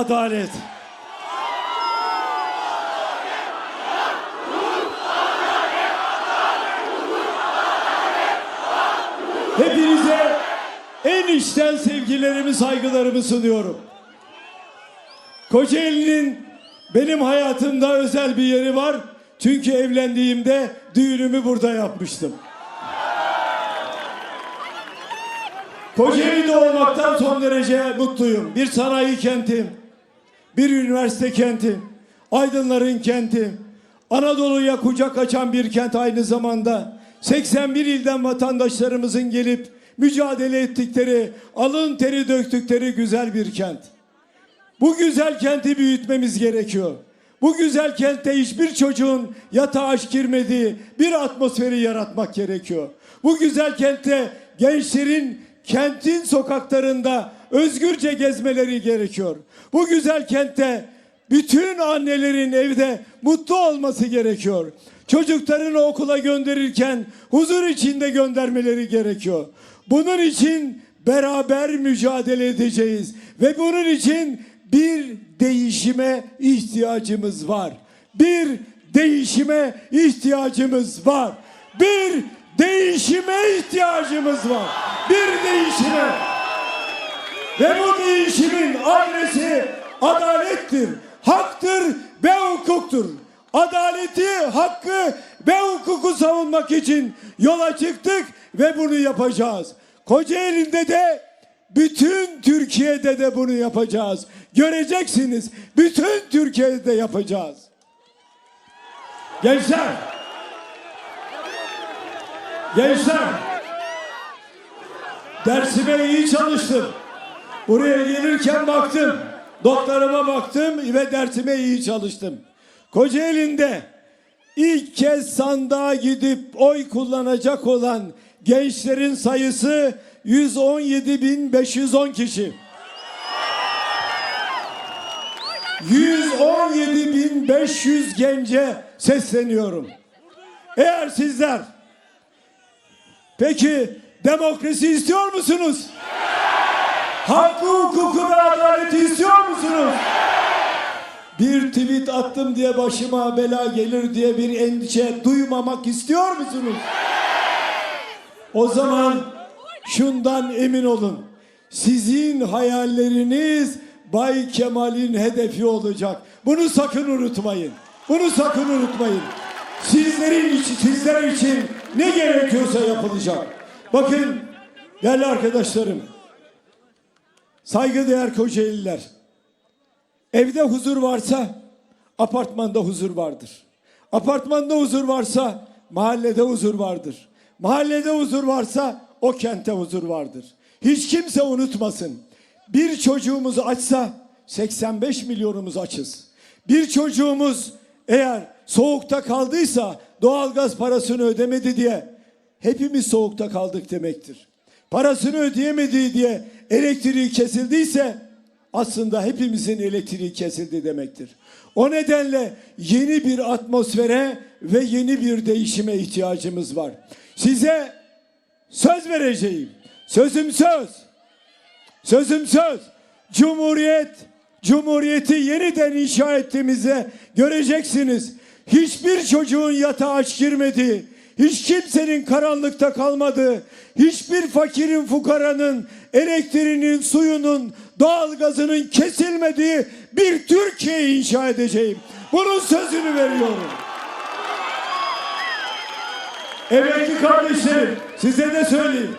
adalet. Hepinize en içten sevgilerimi, saygılarımı sunuyorum. Kocaeli'nin benim hayatımda özel bir yeri var. Çünkü evlendiğimde düğünümü burada yapmıştım. Kocaeli'de olmaktan son derece mutluyum. Bir sanayi kenti, bir üniversite kenti, aydınların kenti, Anadolu'ya kucak açan bir kent aynı zamanda. 81 ilden vatandaşlarımızın gelip mücadele ettikleri, alın teri döktükleri güzel bir kent. Bu güzel kenti büyütmemiz gerekiyor. Bu güzel kentte hiçbir çocuğun yatağa aç girmediği bir atmosferi yaratmak gerekiyor. Bu güzel kentte gençlerin kentin sokaklarında özgürce gezmeleri gerekiyor. Bu güzel kentte bütün annelerin evde mutlu olması gerekiyor. Çocuklarını okula gönderirken huzur içinde göndermeleri gerekiyor. Bunun için beraber mücadele edeceğiz ve bunun için bir değişime ihtiyacımız var. Bir değişime ihtiyacımız var. Bir değişime ihtiyacımız var. Bir değişime. Ve bu değişimin adresi adalettir, haktır ve hukuktur. Adaleti, hakkı ve hukuku savunmak için yola çıktık ve bunu yapacağız. Kocaeli'nde de bütün Türkiye'de de bunu yapacağız. Göreceksiniz. Bütün Türkiye'de yapacağız. Gençler. Gençler. Dersime iyi çalıştım. Buraya gelirken baktım. Doktoruma baktım ve dersime iyi çalıştım. Kocaeli'nde ilk kez sandığa gidip oy kullanacak olan gençlerin sayısı 117.510 kişi. 117.500 gence sesleniyorum. Eğer sizler peki demokrasi istiyor musunuz? Hakkı, hukuku ve adaleti istiyor musunuz? Bir tweet attım diye başıma bela gelir diye bir endişe duymamak istiyor musunuz? O zaman şundan emin olun. Sizin hayalleriniz Bay Kemal'in hedefi olacak. Bunu sakın unutmayın. Bunu sakın unutmayın. Sizlerin için, sizler için ne gerekiyorsa yapılacak. Bakın değerli arkadaşlarım. Saygıdeğer Kocaeliler. Evde huzur varsa apartmanda huzur vardır. Apartmanda huzur varsa mahallede huzur vardır. Mahallede huzur varsa o kente huzur vardır. Hiç kimse unutmasın. Bir çocuğumuz açsa 85 milyonumuz açız. Bir çocuğumuz eğer soğukta kaldıysa doğalgaz parasını ödemedi diye hepimiz soğukta kaldık demektir. Parasını ödeyemediği diye elektriği kesildiyse aslında hepimizin elektriği kesildi demektir. O nedenle yeni bir atmosfere ve yeni bir değişime ihtiyacımız var. Size söz vereceğim. Sözüm söz. Sözüm söz. Cumhuriyet, Cumhuriyeti yeniden inşa ettiğimizde göreceksiniz. Hiçbir çocuğun yatağa aç girmediği, hiç kimsenin karanlıkta kalmadığı, hiçbir fakirin fukaranın elektriğinin, suyunun, doğalgazının kesilmediği bir Türkiye inşa edeceğim. Bunun sözünü veriyorum. Emekli kardeşlerim size de söyleyeyim.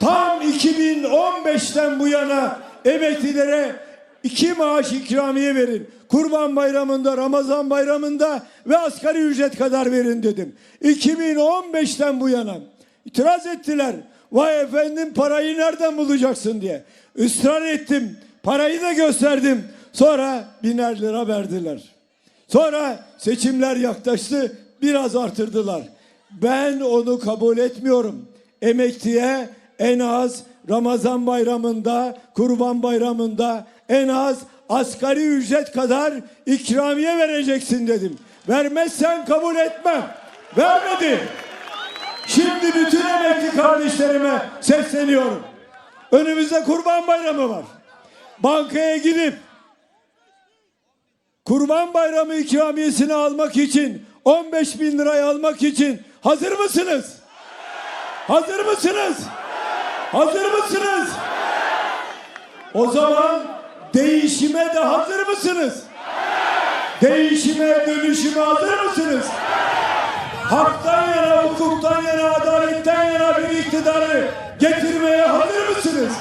Tam 2015'ten bu yana emeklilere iki maaş ikramiye verin. Kurban bayramında, Ramazan bayramında ve asgari ücret kadar verin dedim. 2015'ten bu yana itiraz ettiler. Vay efendim parayı nereden bulacaksın diye. Israr ettim. Parayı da gösterdim. Sonra biner lira verdiler. Sonra seçimler yaklaştı. Biraz artırdılar. Ben onu kabul etmiyorum. Emekliye en az Ramazan bayramında, Kurban bayramında en az asgari ücret kadar ikramiye vereceksin dedim. Vermezsen kabul etmem. Vermedi. Şimdi bütün emekli kardeşlerime sesleniyorum. Önümüzde Kurban Bayramı var. bankaya gidip Kurban Bayramı ikramiyesini almak için 15 bin lirayı almak için hazır mısınız? Hazır mısınız? Hazır mısınız? O zaman değişime de hazır mısınız? Değişime, dönüşüme hazır mısınız? Haktan yana, hukuktan yana, adaletten yana bir iktidarı getirmeye hazır mısınız?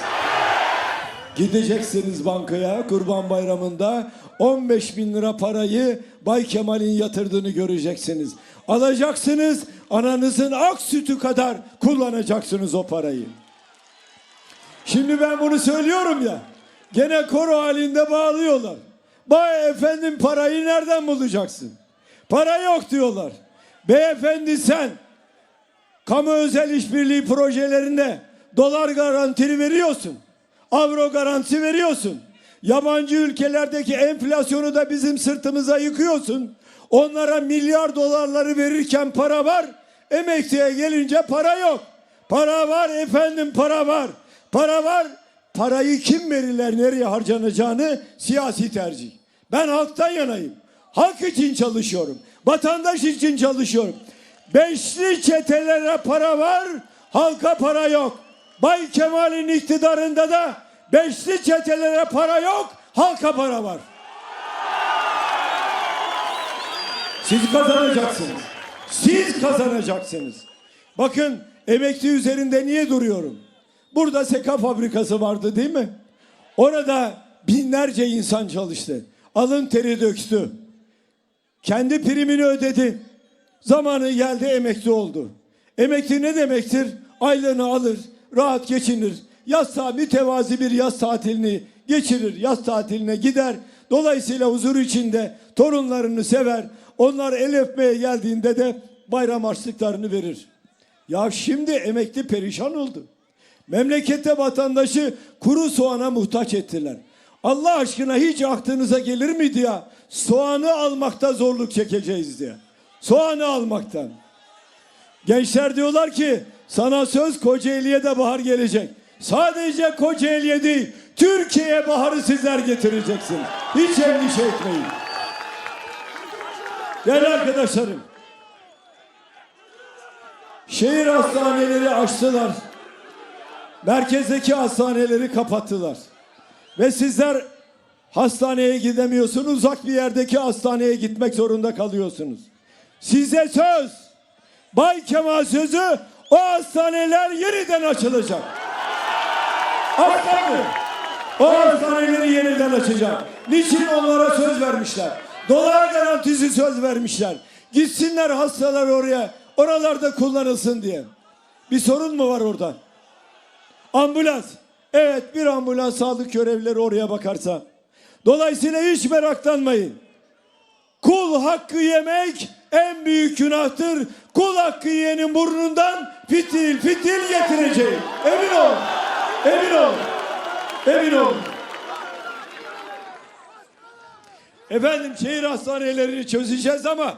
Gideceksiniz bankaya Kurban Bayramı'nda 15 bin lira parayı Bay Kemal'in yatırdığını göreceksiniz. Alacaksınız ananızın ak sütü kadar kullanacaksınız o parayı. Şimdi ben bunu söylüyorum ya. Gene koro halinde bağlıyorlar. Bay efendim parayı nereden bulacaksın? Para yok diyorlar. Beyefendi sen kamu özel işbirliği projelerinde dolar garantili veriyorsun. Avro garanti veriyorsun. Yabancı ülkelerdeki enflasyonu da bizim sırtımıza yıkıyorsun. Onlara milyar dolarları verirken para var. Emekliye gelince para yok. Para var efendim para var. Para var. Parayı kim verirler nereye harcanacağını siyasi tercih. Ben halktan yanayım. Halk için çalışıyorum. Vatandaş için çalışıyorum. Beşli çetelere para var, halka para yok. Bay Kemal'in iktidarında da beşli çetelere para yok, halka para var. Siz kazanacaksınız. Siz kazanacaksınız. Bakın emekli üzerinde niye duruyorum? Burada seka fabrikası vardı değil mi? Orada binlerce insan çalıştı. Alın teri döktü. Kendi primini ödedi. Zamanı geldi emekli oldu. Emekli ne demektir? Aylığını alır, rahat geçinir. Yaz ta- mütevazi bir yaz tatilini geçirir. Yaz tatiline gider. Dolayısıyla huzur içinde torunlarını sever. Onlar el öpmeye geldiğinde de bayram harçlıklarını verir. Ya şimdi emekli perişan oldu. Memlekette vatandaşı kuru soğana muhtaç ettiler. Allah aşkına hiç aklınıza gelir miydi ya? Soğanı almakta zorluk çekeceğiz diye. Soğanı almaktan. Gençler diyorlar ki sana söz Kocaeli'ye de bahar gelecek. Sadece Kocaeli'ye değil Türkiye'ye baharı sizler getireceksiniz. Hiç endişe etmeyin. Değerli arkadaşlarım. Şehir hastaneleri açtılar. Merkezdeki hastaneleri kapattılar. Ve sizler hastaneye gidemiyorsunuz. Uzak bir yerdeki hastaneye gitmek zorunda kalıyorsunuz. Size söz. Bay Kemal sözü o hastaneler yeniden açılacak. Aslanım. O hastaneleri yeniden açacak. Niçin onlara söz vermişler? Dolar garantisi söz vermişler. Gitsinler hastalar oraya. Oralarda kullanılsın diye. Bir sorun mu var orada? Ambulans. Evet bir ambulans sağlık görevlileri oraya bakarsa. Dolayısıyla hiç meraklanmayın. Kul hakkı yemek en büyük günahtır. Kul hakkı yiyenin burnundan fitil fitil getireceğim. Emin olun. Emin olun. Emin olun. Efendim şehir hastanelerini çözeceğiz ama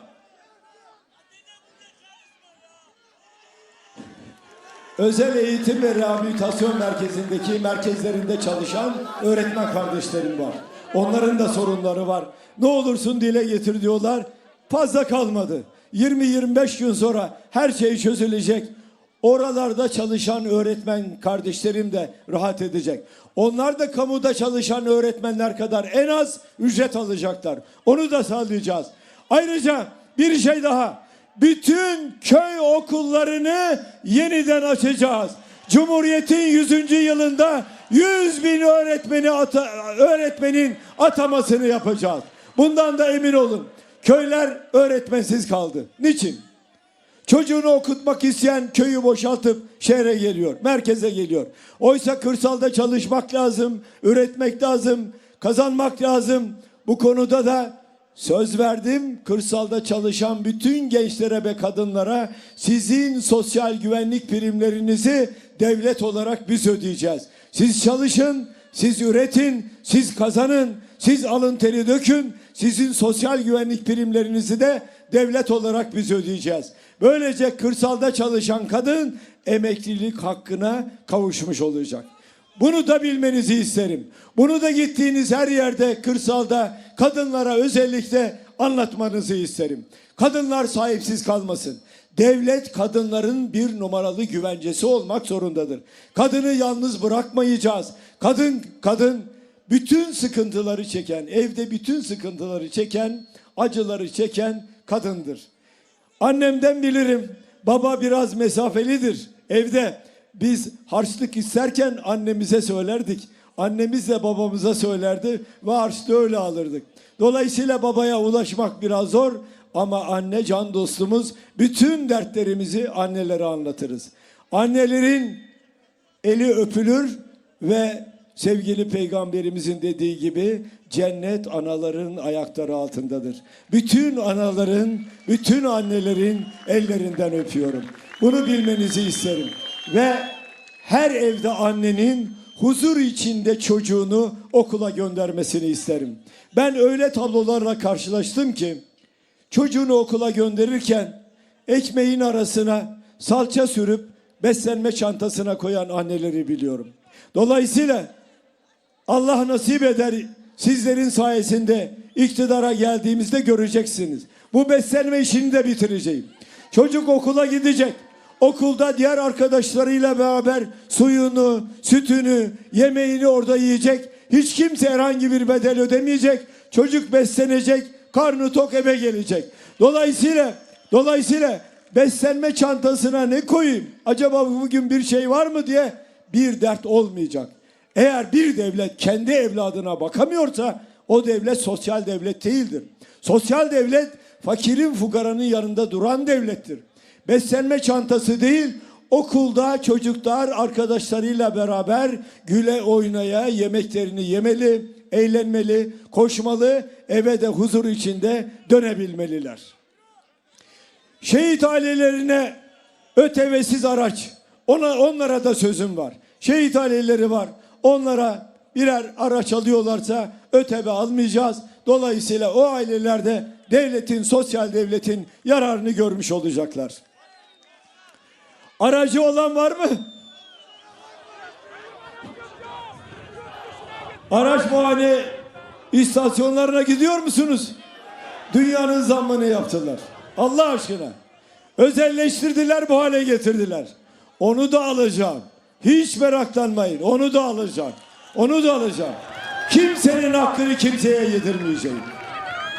özel eğitim ve rehabilitasyon merkezindeki merkezlerinde çalışan öğretmen kardeşlerim var. Onların da sorunları var. Ne olursun dile getir diyorlar. Fazla kalmadı. 20-25 gün sonra her şey çözülecek. Oralarda çalışan öğretmen kardeşlerim de rahat edecek. Onlar da kamuda çalışan öğretmenler kadar en az ücret alacaklar. Onu da sağlayacağız. Ayrıca bir şey daha. Bütün köy okullarını yeniden açacağız. Cumhuriyet'in 100. yılında 100 bin öğretmeni ata- öğretmenin atamasını yapacağız. Bundan da emin olun. Köyler öğretmensiz kaldı. Niçin? Çocuğunu okutmak isteyen köyü boşaltıp şehre geliyor, merkeze geliyor. Oysa kırsalda çalışmak lazım, üretmek lazım, kazanmak lazım. Bu konuda da söz verdim. Kırsalda çalışan bütün gençlere ve kadınlara sizin sosyal güvenlik primlerinizi devlet olarak biz ödeyeceğiz. Siz çalışın, siz üretin, siz kazanın, siz alın teri dökün. Sizin sosyal güvenlik primlerinizi de devlet olarak biz ödeyeceğiz. Böylece kırsalda çalışan kadın emeklilik hakkına kavuşmuş olacak. Bunu da bilmenizi isterim. Bunu da gittiğiniz her yerde, kırsalda kadınlara özellikle anlatmanızı isterim. Kadınlar sahipsiz kalmasın. Devlet kadınların bir numaralı güvencesi olmak zorundadır. Kadını yalnız bırakmayacağız. Kadın kadın bütün sıkıntıları çeken, evde bütün sıkıntıları çeken, acıları çeken kadındır. Annemden bilirim. Baba biraz mesafelidir. Evde biz harçlık isterken annemize söylerdik. Annemiz de babamıza söylerdi ve harçlığı öyle alırdık. Dolayısıyla babaya ulaşmak biraz zor ama anne can dostumuz. Bütün dertlerimizi annelere anlatırız. Annelerin eli öpülür ve sevgili peygamberimizin dediği gibi cennet anaların ayakları altındadır. Bütün anaların, bütün annelerin ellerinden öpüyorum. Bunu bilmenizi isterim. Ve her evde annenin huzur içinde çocuğunu okula göndermesini isterim. Ben öyle tablolarla karşılaştım ki çocuğunu okula gönderirken ekmeğin arasına salça sürüp beslenme çantasına koyan anneleri biliyorum. Dolayısıyla Allah nasip eder sizlerin sayesinde iktidara geldiğimizde göreceksiniz. Bu beslenme işini de bitireceğim. Çocuk okula gidecek. Okulda diğer arkadaşlarıyla beraber suyunu, sütünü, yemeğini orada yiyecek. Hiç kimse herhangi bir bedel ödemeyecek. Çocuk beslenecek, karnı tok eve gelecek. Dolayısıyla dolayısıyla beslenme çantasına ne koyayım? Acaba bugün bir şey var mı diye bir dert olmayacak. Eğer bir devlet kendi evladına bakamıyorsa o devlet sosyal devlet değildir. Sosyal devlet fakirin fukaranın yanında duran devlettir. Beslenme çantası değil okulda çocuklar arkadaşlarıyla beraber güle oynaya yemeklerini yemeli, eğlenmeli, koşmalı, eve de huzur içinde dönebilmeliler. Şehit ailelerine ötevesiz araç. Ona, onlara da sözüm var. Şehit aileleri var. Onlara birer araç alıyorlarsa ÖTV almayacağız. Dolayısıyla o ailelerde devletin, sosyal devletin yararını görmüş olacaklar. Aracı olan var mı? Araç muayene istasyonlarına gidiyor musunuz? Dünyanın zammını yaptılar. Allah aşkına. Özelleştirdiler bu hale getirdiler. Onu da alacağım. Hiç meraklanmayın. Onu da alacağım. Onu da alacağım. Kimsenin hakkını kimseye yedirmeyeceğim.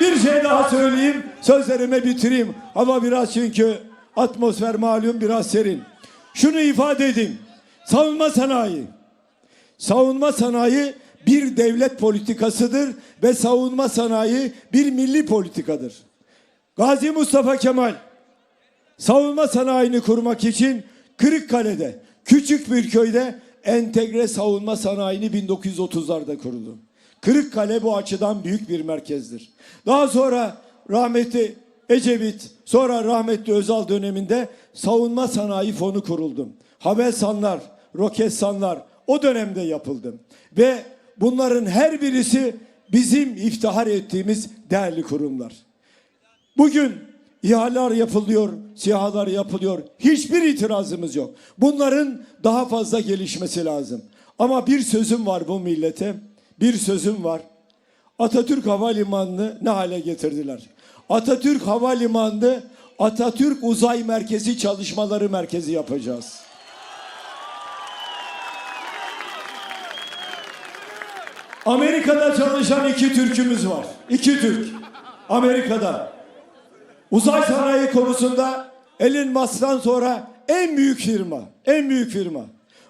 Bir şey daha söyleyeyim. Sözlerime bitireyim. Ama biraz çünkü atmosfer malum biraz serin. Şunu ifade edeyim. Savunma sanayi. Savunma sanayi bir devlet politikasıdır ve savunma sanayi bir milli politikadır. Gazi Mustafa Kemal savunma sanayini kurmak için Kırıkkale'de küçük bir köyde entegre savunma sanayini 1930'larda kurdu. Kırıkkale bu açıdan büyük bir merkezdir. Daha sonra rahmetli Ecevit, sonra rahmetli Özal döneminde savunma sanayi fonu kuruldu. Havelsanlar, Roketsanlar o dönemde yapıldı. Ve bunların her birisi bizim iftihar ettiğimiz değerli kurumlar. Bugün ihaleler yapılıyor, sihalar yapılıyor. Hiçbir itirazımız yok. Bunların daha fazla gelişmesi lazım. Ama bir sözüm var bu millete. Bir sözüm var. Atatürk Havalimanı'nı ne hale getirdiler? Atatürk Havalimanı'nı Atatürk Uzay Merkezi Çalışmaları Merkezi yapacağız. Amerika'da çalışan iki Türk'ümüz var. İki Türk. Amerika'da. Uzay sanayi konusunda Elon Musk'tan sonra en büyük firma. En büyük firma.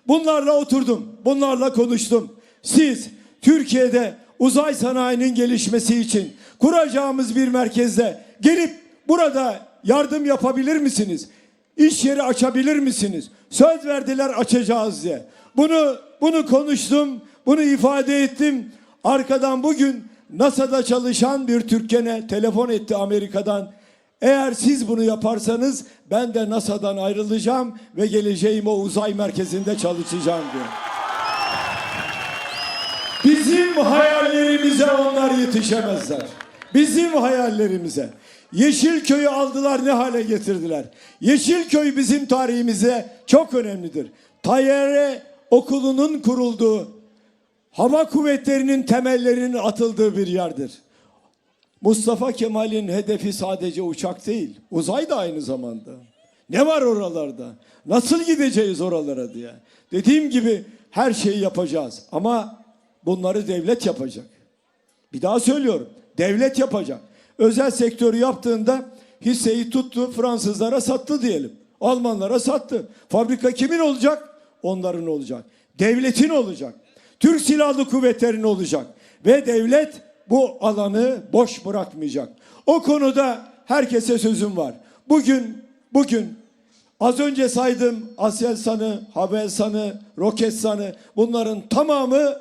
Bunlarla oturdum. Bunlarla konuştum. Siz Türkiye'de uzay sanayinin gelişmesi için kuracağımız bir merkezde gelip burada yardım yapabilir misiniz? İş yeri açabilir misiniz? Söz verdiler açacağız diye. Bunu bunu konuştum, bunu ifade ettim. Arkadan bugün NASA'da çalışan bir Türk'ene telefon etti Amerika'dan. Eğer siz bunu yaparsanız ben de NASA'dan ayrılacağım ve geleceğim o uzay merkezinde çalışacağım diyor. Bizim hayallerimize onlar yetişemezler. Bizim hayallerimize. Yeşilköy'ü aldılar ne hale getirdiler. Yeşilköy bizim tarihimize çok önemlidir. Tayyare okulunun kurulduğu, hava kuvvetlerinin temellerinin atıldığı bir yerdir. Mustafa Kemal'in hedefi sadece uçak değil, uzay da aynı zamanda. Ne var oralarda? Nasıl gideceğiz oralara diye. Dediğim gibi her şeyi yapacağız ama bunları devlet yapacak. Bir daha söylüyorum. Devlet yapacak. Özel sektörü yaptığında hisseyi tuttu Fransızlara sattı diyelim. Almanlara sattı. Fabrika kimin olacak? Onların olacak. Devletin olacak. Türk Silahlı Kuvvetleri'nin olacak. Ve devlet bu alanı boş bırakmayacak. O konuda herkese sözüm var. Bugün, bugün az önce saydım Aselsan'ı, Havelsan'ı, Roketsan'ı bunların tamamı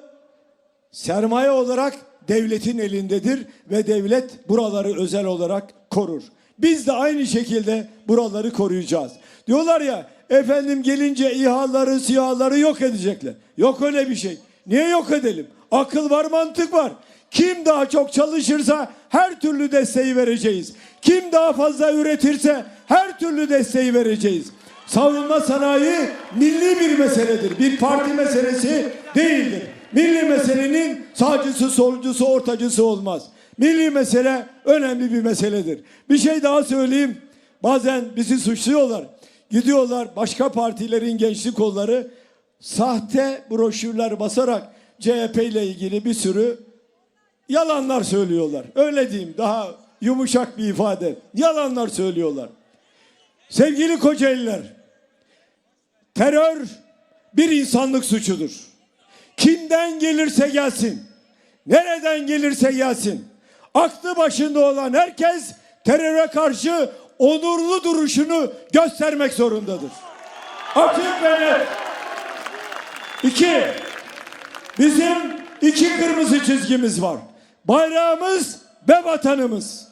sermaye olarak devletin elindedir ve devlet buraları özel olarak korur. Biz de aynı şekilde buraları koruyacağız. Diyorlar ya efendim gelince İHA'ları, SİHA'ları yok edecekler. Yok öyle bir şey. Niye yok edelim? Akıl var, mantık var. Kim daha çok çalışırsa her türlü desteği vereceğiz. Kim daha fazla üretirse her türlü desteği vereceğiz. Savunma sanayi milli bir meseledir. Bir parti meselesi değildir. Milli meselenin sağcısı, solcusu, ortacısı olmaz. Milli mesele önemli bir meseledir. Bir şey daha söyleyeyim. Bazen bizi suçluyorlar. Gidiyorlar başka partilerin gençlik kolları sahte broşürler basarak CHP ile ilgili bir sürü yalanlar söylüyorlar. Öyle diyeyim daha yumuşak bir ifade. Yalanlar söylüyorlar. Sevgili Kocaeliler, terör bir insanlık suçudur. Kimden gelirse gelsin, nereden gelirse gelsin, aklı başında olan herkes teröre karşı onurlu duruşunu göstermek zorundadır. Açık ve net. İki, bizim iki kırmızı çizgimiz var. Bayrağımız ve vatanımız.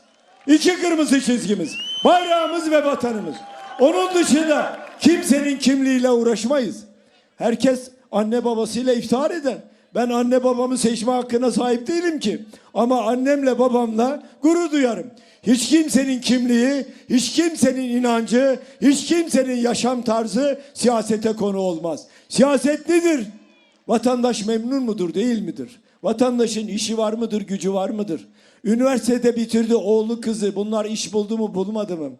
İki kırmızı çizgimiz. Bayrağımız ve vatanımız. Onun dışında kimsenin kimliğiyle uğraşmayız. Herkes anne babasıyla iftihar eder. Ben anne babamı seçme hakkına sahip değilim ki. Ama annemle babamla gurur duyarım. Hiç kimsenin kimliği, hiç kimsenin inancı, hiç kimsenin yaşam tarzı siyasete konu olmaz. Siyaset nedir? Vatandaş memnun mudur değil midir? Vatandaşın işi var mıdır, gücü var mıdır? Üniversitede bitirdi oğlu kızı bunlar iş buldu mu bulmadı mı?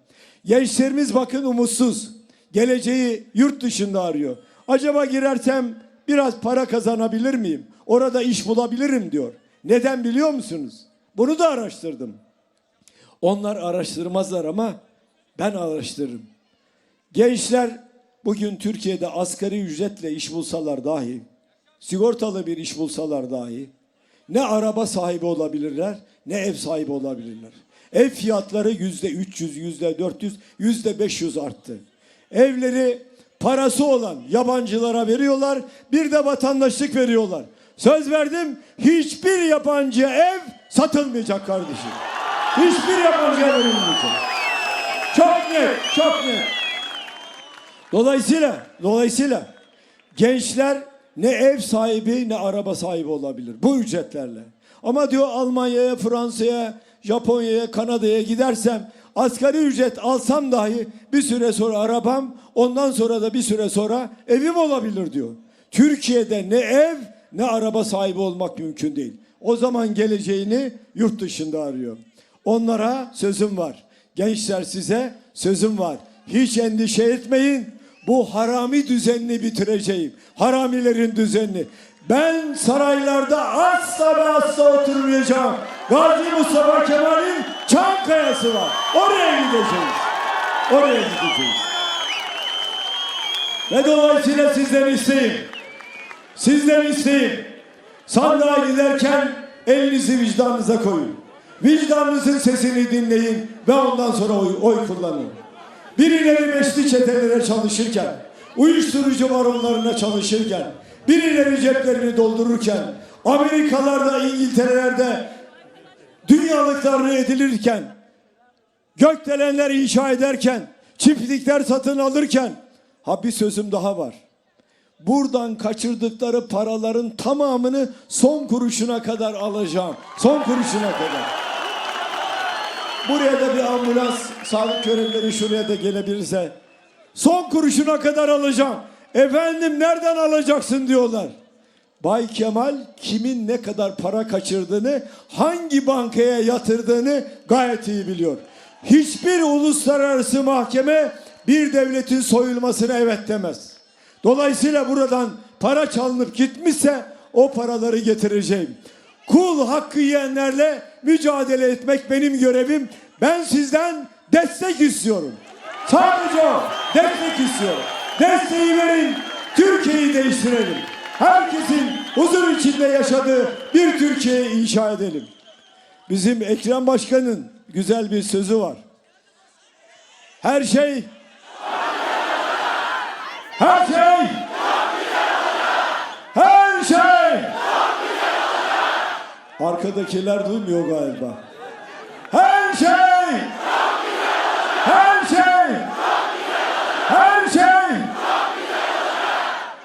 Gençlerimiz bakın umutsuz. Geleceği yurt dışında arıyor. Acaba girersem biraz para kazanabilir miyim? Orada iş bulabilirim diyor. Neden biliyor musunuz? Bunu da araştırdım. Onlar araştırmazlar ama ben araştırırım. Gençler bugün Türkiye'de asgari ücretle iş bulsalar dahi, sigortalı bir iş bulsalar dahi ne araba sahibi olabilirler ne ev sahibi olabilirler. Ev fiyatları yüzde 300, yüzde 400, yüzde 500 arttı. Evleri parası olan yabancılara veriyorlar, bir de vatandaşlık veriyorlar. Söz verdim, hiçbir yabancı ev satılmayacak kardeşim. Hiçbir yabancı ev verilmeyecek. Çok net, çok net. Dolayısıyla, dolayısıyla gençler ne ev sahibi ne araba sahibi olabilir bu ücretlerle. Ama diyor Almanya'ya, Fransa'ya, Japonya'ya, Kanada'ya gidersem asgari ücret alsam dahi bir süre sonra arabam, ondan sonra da bir süre sonra evim olabilir diyor. Türkiye'de ne ev ne araba sahibi olmak mümkün değil. O zaman geleceğini yurt dışında arıyor. Onlara sözüm var. Gençler size sözüm var. Hiç endişe etmeyin. Bu harami düzenini bitireceğim. Haramilerin düzenini. Ben saraylarda asla ve asla oturmayacağım. Gazi Mustafa Kemal'in Çankaya'sı var. Oraya gideceğiz. Oraya gideceğiz. Ve dolayısıyla sizden isteyeyim. Sizden isteyeyim. Sandığa giderken elinizi vicdanınıza koyun. Vicdanınızın sesini dinleyin ve ondan sonra oy, oy kullanın. Birileri beşli çetelere çalışırken, uyuşturucu baronlarına çalışırken, birileri ceplerini doldururken, Amerikalarda, İngiltere'lerde dünyalıklarını edilirken, gökdelenler inşa ederken, çiftlikler satın alırken, ha bir sözüm daha var. Buradan kaçırdıkları paraların tamamını son kuruşuna kadar alacağım. Son kuruşuna kadar. Buraya da bir ambulans, sağlık görevlileri şuraya da gelebilirse son kuruşuna kadar alacağım. Efendim nereden alacaksın diyorlar. Bay Kemal kimin ne kadar para kaçırdığını, hangi bankaya yatırdığını gayet iyi biliyor. Hiçbir uluslararası mahkeme bir devletin soyulmasına evet demez. Dolayısıyla buradan para çalınıp gitmişse o paraları getireceğim. Kul hakkı yiyenlerle mücadele etmek benim görevim. Ben sizden destek istiyorum. Sadece o. Destek istiyorum. Desteği verin. Türkiye'yi değiştirelim. Herkesin huzur içinde yaşadığı bir Türkiye inşa edelim. Bizim Ekrem Başkan'ın güzel bir sözü var. Her şey her şey her şey Arkadakiler duymuyor galiba. Her şey her şey her şey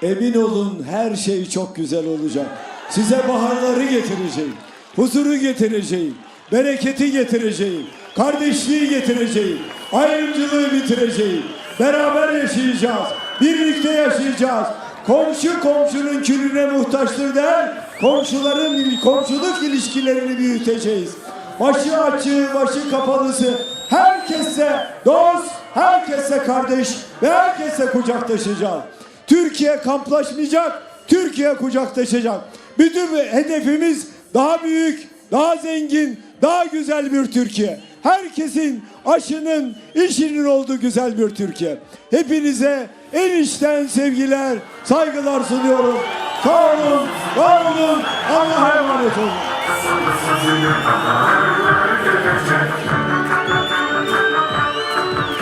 Emin olun her şey çok güzel olacak. Size baharları getireceğim. Huzuru getireceğim. Bereketi getireceğim. Kardeşliği getireceğim. Ayrımcılığı bitireceğim. Beraber yaşayacağız. Birlikte yaşayacağız. Komşu komşunun külüne muhtaçtır der. Komşuların komşuluk ilişkilerini büyüteceğiz. Başı açığı, başı kapalısı herkese dost, herkese kardeş ve herkese kucaklaşacağız. Türkiye kamplaşmayacak, Türkiye kucaklaşacak. Bütün hedefimiz daha büyük, daha zengin, daha güzel bir Türkiye. Herkesin aşının, işinin olduğu güzel bir Türkiye. Hepinize en içten sevgiler, saygılar sunuyorum. Sağ olun, var olun, Allah'a emanet olun.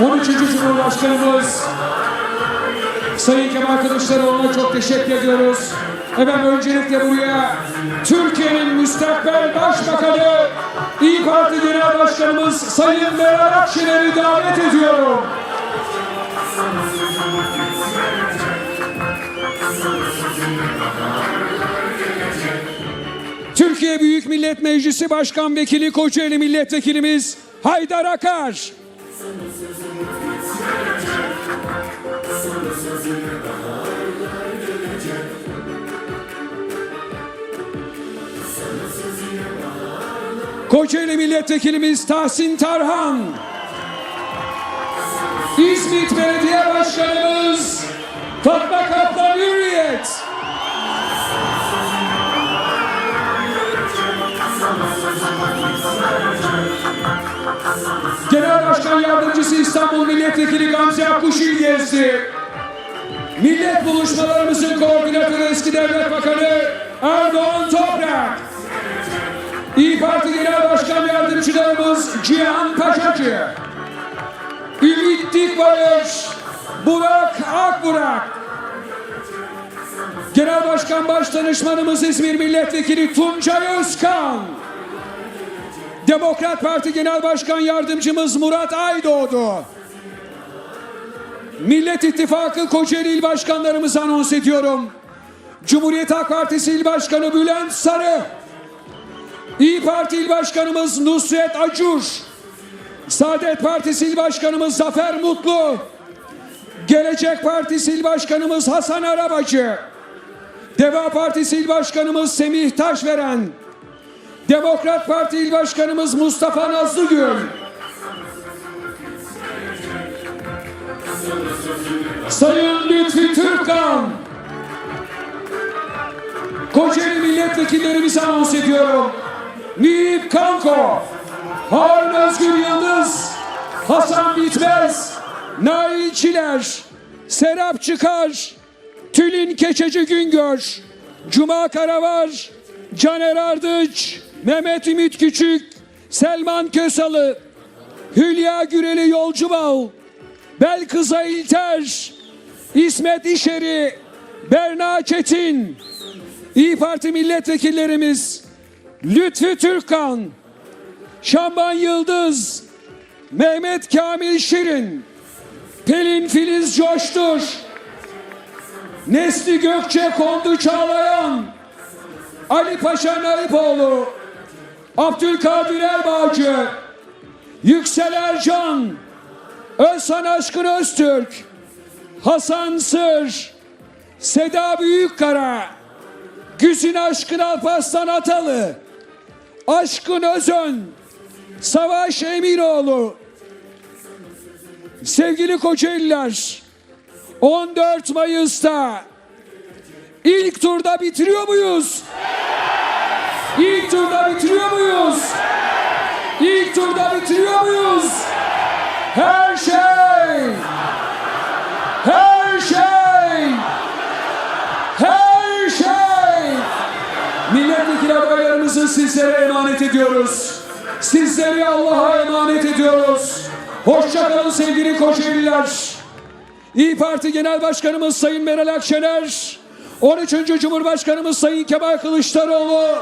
On üçüncü Cumhurbaşkanımız Sayın Kemal Kılıçdaroğlu'na çok teşekkür ediyoruz. Efendim öncelikle buraya Türkiye'nin müstakbel başbakanı İyi Parti Genel Başkanımız Sayın Meral Akşener'i davet ediyorum. Türkiye Büyük Millet Meclisi Başkan Vekili Kocaeli Milletvekilimiz Haydar Akar. Kocaeli Milletvekilimiz Tahsin Tarhan. İzmit Belediye Başkanımız Fatma Kaplan Hürriyet. Genel Başkan Yardımcısı İstanbul Milletvekili Gamze Akkuş'u gezdi. Millet buluşmalarımızın koordinatörü eski devlet bakanı Erdoğan Toprak. İyi Parti Genel Başkan Yardımcılarımız Cihan Paşacı. Ümit Dikbayır, Burak Akburak. Genel Başkan Başdanışmanımız İzmir Milletvekili Tuncay Özkan. Demokrat Parti Genel Başkan Yardımcımız Murat Aydoğdu. Millet İttifakı Kocaeli İl Başkanlarımızı anons ediyorum. Cumhuriyet Halk Partisi İl Başkanı Bülent Sarı. İyi Parti İl Başkanımız Nusret Acur. Saadet Partisi İl Başkanımız Zafer Mutlu. Gelecek Partisi İl Başkanımız Hasan Arabacı. Deva Partisi İl Başkanımız Semih Taşveren. Demokrat Parti İl Başkanımız Mustafa Nazlıgül. Sayın Lütfi Türkkan. Kocaeli milletvekillerimizi anons ediyorum. Nihip Kanko, Harun Özgür Yıldız, Hasan Bitmez, Nail Çiler, Serap Çıkar, Tülin Keçeci Güngör, Cuma Karavar, Caner Ardıç, Mehmet Ümit Küçük, Selman Kösalı, Hülya Güreli Yolcubal, Belkıza İlter, İsmet İşeri, Berna Çetin, İyi Parti milletvekillerimiz Lütfü Türkkan, Şamban Yıldız, Mehmet Kamil Şirin, Pelin Filiz Coştur, Nesli Gökçe Kondu Çağlayan, Ali Paşa Naipoğlu, Abdülkadir Erbağcı, Yüksel Ercan, Özhan Aşkın Öztürk, Hasan Sır, Seda Büyükkara, Güzin Aşkın Alparslan Atalı, Aşkın Özön, Savaş Emiroğlu, sevgili Kocaeliler, 14 Mayıs'ta ilk turda bitiriyor muyuz? İlk turda bitiriyor muyuz? İlk turda bitiriyor muyuz? Her şey! Sizlere emanet ediyoruz. Sizleri Allah'a emanet ediyoruz. Hoşçakalın sevgili Kocaeliler. İyi Parti Genel Başkanımız Sayın Meral Akşener, 13. Cumhurbaşkanımız Sayın Kemal Kılıçdaroğlu,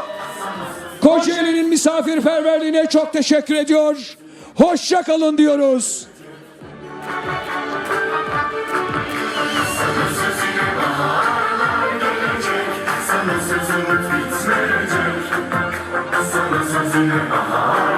Kocaeli'nin misafirperverliğine çok teşekkür ediyor. Hoşça kalın diyoruz. Aynen.